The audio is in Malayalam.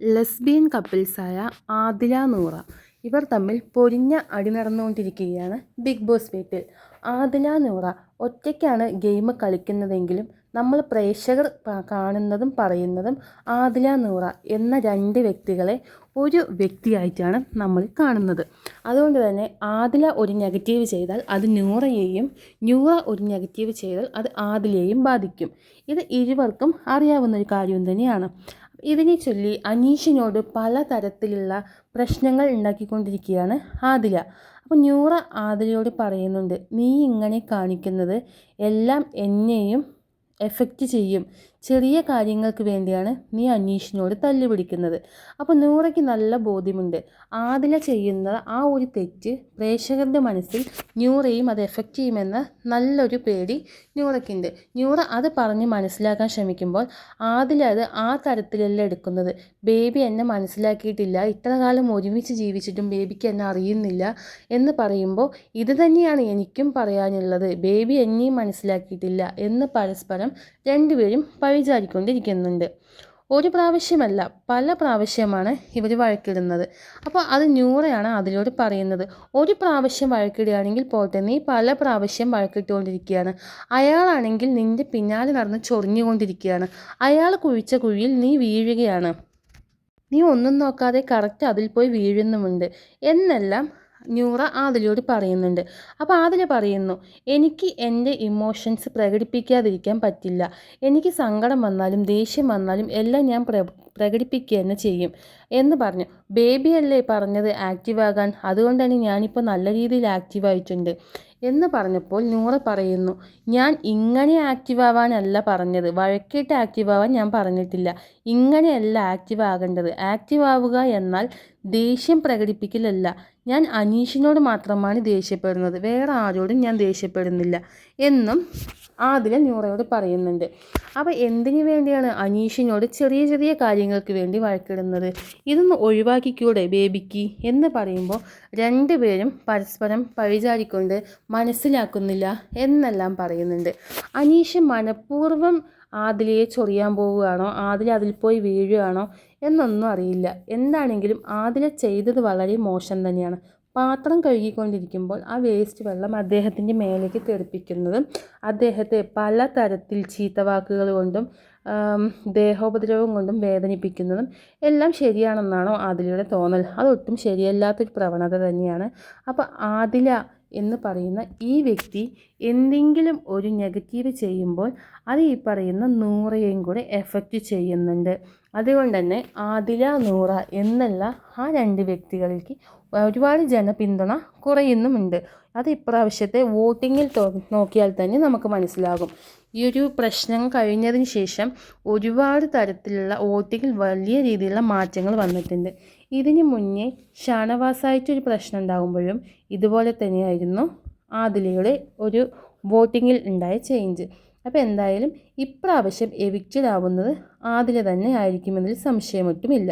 ലെസ്ബിയൻ കപ്പിൾസായ ആദില നൂറ. ഇവർ തമ്മിൽ പൊരിഞ്ഞ അടി നടന്നുകൊണ്ടിരിക്കുകയാണ് ബിഗ് ബോസ് വീട്ടിൽ. ആദില നൂറ ഒറ്റയ്ക്കാണ് ഗെയിം കളിക്കുന്നതെങ്കിലും നമ്മൾ പ്രേക്ഷകർ കാണുന്നതും പറയുന്നതും ആദില നൂറ എന്ന രണ്ട് വ്യക്തികളെ ഒരു വ്യക്തിയായിട്ടാണ് നമ്മൾ കാണുന്നത്. അതുകൊണ്ട് തന്നെ ആദില ഒരു നെഗറ്റീവ് ചെയ്താൽ അത് നൂറയെയും നൂറ ഒരു നെഗറ്റീവ് ചെയ്താൽ അത് ആദിലയെയും ബാധിക്കും. ഇത് ഇരുവർക്കും അറിയാവുന്ന ഒരു കാര്യം തന്നെയാണ്. ഇതിനെ ചൊല്ലി അനീഷിനോട് പലതരത്തിലുള്ള പ്രശ്നങ്ങൾ ഉണ്ടാക്കിക്കൊണ്ടിരിക്കുകയാണ് ആദില. അപ്പോൾ ന്യൂറ ആദിലയോട് പറയുന്നുണ്ട് നീ ഇങ്ങനെ കാണിക്കുന്നത് എല്ലാം എന്നെയും എഫക്റ്റ് ചെയ്യും. ചെറിയ കാര്യങ്ങൾക്ക് വേണ്ടിയാണ് നീ അനീഷിനോട് തല്ലുപിടിക്കുന്നത് അപ്പോൾ നൂറയ്ക്ക് നല്ല ബോധ്യമുണ്ട്. ആദില ചെയ്യുന്ന ആ ഒരു തെറ്റ് പ്രേക്ഷകരുടെ മനസ്സിൽ ന്യൂറയും അത് എഫക്റ്റ് ചെയ്യുമെന്ന നല്ലൊരു പേടി ന്യൂറയ്ക്കുണ്ട് ന്യൂറ അത് പറഞ്ഞ് മനസ്സിലാക്കാൻ ശ്രമിക്കുമ്പോൾ ആദില അത് ആ തരത്തിലല്ല എടുക്കുന്നത്? ബേബി എന്നെ മനസ്സിലാക്കിയിട്ടില്ല. ഇത്ര കാലം ഒരുമിച്ച് ജീവിച്ചിട്ടും ബേബിക്ക് എന്നെ അറിയുന്നില്ല എന്ന് പറയുമ്പോൾ ഇത് തന്നെയാണ് എനിക്കും പറയാനുള്ളത്. ബേബി എന്നെയും മനസ്സിലാക്കിയിട്ടില്ല എന്ന് പരസ്പരം രണ്ടുപേരും പഴിചാരിക്കൊണ്ടിരിക്കുന്നുണ്ട് ഒരു പ്രാവശ്യമല്ല പല പ്രാവശ്യമാണ് ഇവർ വഴക്കിടുന്നത്. അപ്പോൾ അത് ന്യൂറയാണ് അതിലൂടെ പറയുന്നത്. ഒരു പ്രാവശ്യം വഴക്കിടുകയാണെങ്കിൽ പോട്ടെ നീ പല പ്രാവശ്യം വഴക്കിട്ടുകൊണ്ടിരിക്കുകയാണ്. അയാളാണെങ്കിൽ നിന്റെ പിന്നാലെ നടന്ന് ചൊറിഞ്ഞുകൊണ്ടിരിക്കുകയാണ്. അയാൾ കുഴിച്ച കുഴിയിൽ നീ വീഴുകയാണ്. നീ ഒന്നും നോക്കാതെ കറക്റ്റ് അതിൽ പോയി വീഴുന്നുമുണ്ട്. എന്നെല്ലാം ന്യൂറ ആദിലയോട് പറയുന്നുണ്ട്. അപ്പോൾ ആദില പറയുന്നു എനിക്ക് എന്റെ ഇമോഷൻസ് പ്രകടിപ്പിക്കാതിരിക്കാൻ പറ്റില്ല. എനിക്ക് സങ്കടം വന്നാലും ദേഷ്യം വന്നാലും എല്ലാം ഞാൻ പ്ര പ്രകടിപ്പിക്കുക തന്നെ ചെയ്യും എന്ന് പറഞ്ഞു. ബേബി അല്ലേ പറഞ്ഞത് ആക്റ്റീവ് ആകാൻ? അതുകൊണ്ടാണ് ഞാനിപ്പോൾ നല്ല രീതിയിൽ ആക്റ്റീവ് ആയിട്ടുണ്ട് എന്ന് പറഞ്ഞപ്പോൾ ന്യൂറ പറയുന്നു ഞാൻ ഇങ്ങനെ ആക്റ്റീവ് ആവാനല്ല പറഞ്ഞത്. വഴക്കിട്ട് ആക്റ്റീവ് ആവാൻ ഞാൻ പറഞ്ഞിട്ടില്ല. ഇങ്ങനെയല്ല ആക്റ്റീവ് ആകേണ്ടത്. ആക്റ്റീവ് ആവുക എന്നാൽ ദേഷ്യം പ്രകടിപ്പിക്കലല്ല. ഞാൻ അനീഷിനോട് മാത്രമാണ് ദേഷ്യപ്പെടുന്നത്. വേറെ ആരോടും ഞാൻ ദേഷ്യപ്പെടുന്നില്ല എന്നും ആദില നൂറയോട് പറയുന്നുണ്ട്. അപ്പോൾ എന്തിനു വേണ്ടിയാണ് അനീഷിനോട് ചെറിയ ചെറിയ കാര്യങ്ങൾക്ക് വേണ്ടി വഴക്കിടുന്നത്? ഇതൊന്ന് ഒഴിവാക്കിക്കൂടെ ബേബിക്ക്? എന്ന് പറയുമ്പോൾ രണ്ടുപേരും പരസ്പരം പഴിചാരിക്കൊണ്ട് മനസ്സിലാക്കുന്നില്ല എന്നെല്ലാം പറയുന്നുണ്ട്. അനീഷ് മനഃപൂർവം ആദിലയെ ചൊറിയാൻ പോവുകയാണോ? ആദില അതിൽ പോയി വീഴുകയാണോ? എന്നൊന്നും അറിയില്ല. എന്താണെങ്കിലും ആദില ചെയ്തത് വളരെ മോശം തന്നെയാണ്. പാത്രം കഴുകിക്കൊണ്ടിരിക്കുമ്പോൾ ആ വേസ്റ്റ് വെള്ളം അദ്ദേഹത്തിന്റെ മേലേക്ക് തെറിപ്പിക്കുന്നതും അദ്ദേഹത്തെ പല പലതരത്തിൽ ചീത്തവാക്കുകൾ കൊണ്ടും ദേഹോപദ്രവം കൊണ്ടും വേദനിപ്പിക്കുന്നതും എല്ലാം ശരിയാണെന്നാണോ ആദിലയുടെ തോന്നൽ. അതൊട്ടും ശരിയല്ലാത്തൊരു പ്രവണത തന്നെയാണ്. അപ്പോൾ ആദില എന്ന് പറയുന്ന ഈ വ്യക്തി എന്തെങ്കിലും ഒരു നെഗറ്റീവ് ചെയ്യുമ്പോൾ അത് ഈ പറയുന്ന നൂറയും കൂടെ എഫക്റ്റ് ചെയ്യുന്നുണ്ട്. അതുകൊണ്ട് തന്നെ ആദില നൂറ എന്നല്ല ആ രണ്ട് വ്യക്തികൾക്ക് ഒരുപാട് ജനപിന്തുണ കുറയുന്നുമുണ്ട്. അത് ഇപ്രാവശ്യത്തെ വോട്ടിങ്ങിൽ നോക്കിയാൽ തന്നെ നമുക്ക് മനസ്സിലാകും. ഈ ഒരു പ്രശ്നം കഴിഞ്ഞതിന് ശേഷം ഒരുപാട് തരത്തിലുള്ള വോട്ടിങ്ങിൽ വലിയ രീതിയിലുള്ള മാറ്റങ്ങൾ വന്നിട്ടുണ്ട്. ഇതിന് മുന്നേ ഷാനവാസായിട്ടൊരു പ്രശ്നം ഉണ്ടാകുമ്പോഴും ഇതുപോലെ തന്നെയായിരുന്നു ആദിലയുടെ ഒരു വോട്ടിങ്ങിൽ ഉണ്ടായ ചേഞ്ച് അപ്പോൾ എന്തായാലും ഇപ്രാവശ്യം എവിക്റ്റഡ് ആവുന്നത് ആദില തന്നെ ആയിരിക്കുമെന്നതിൽ സംശയമൊട്ടുമില്ല.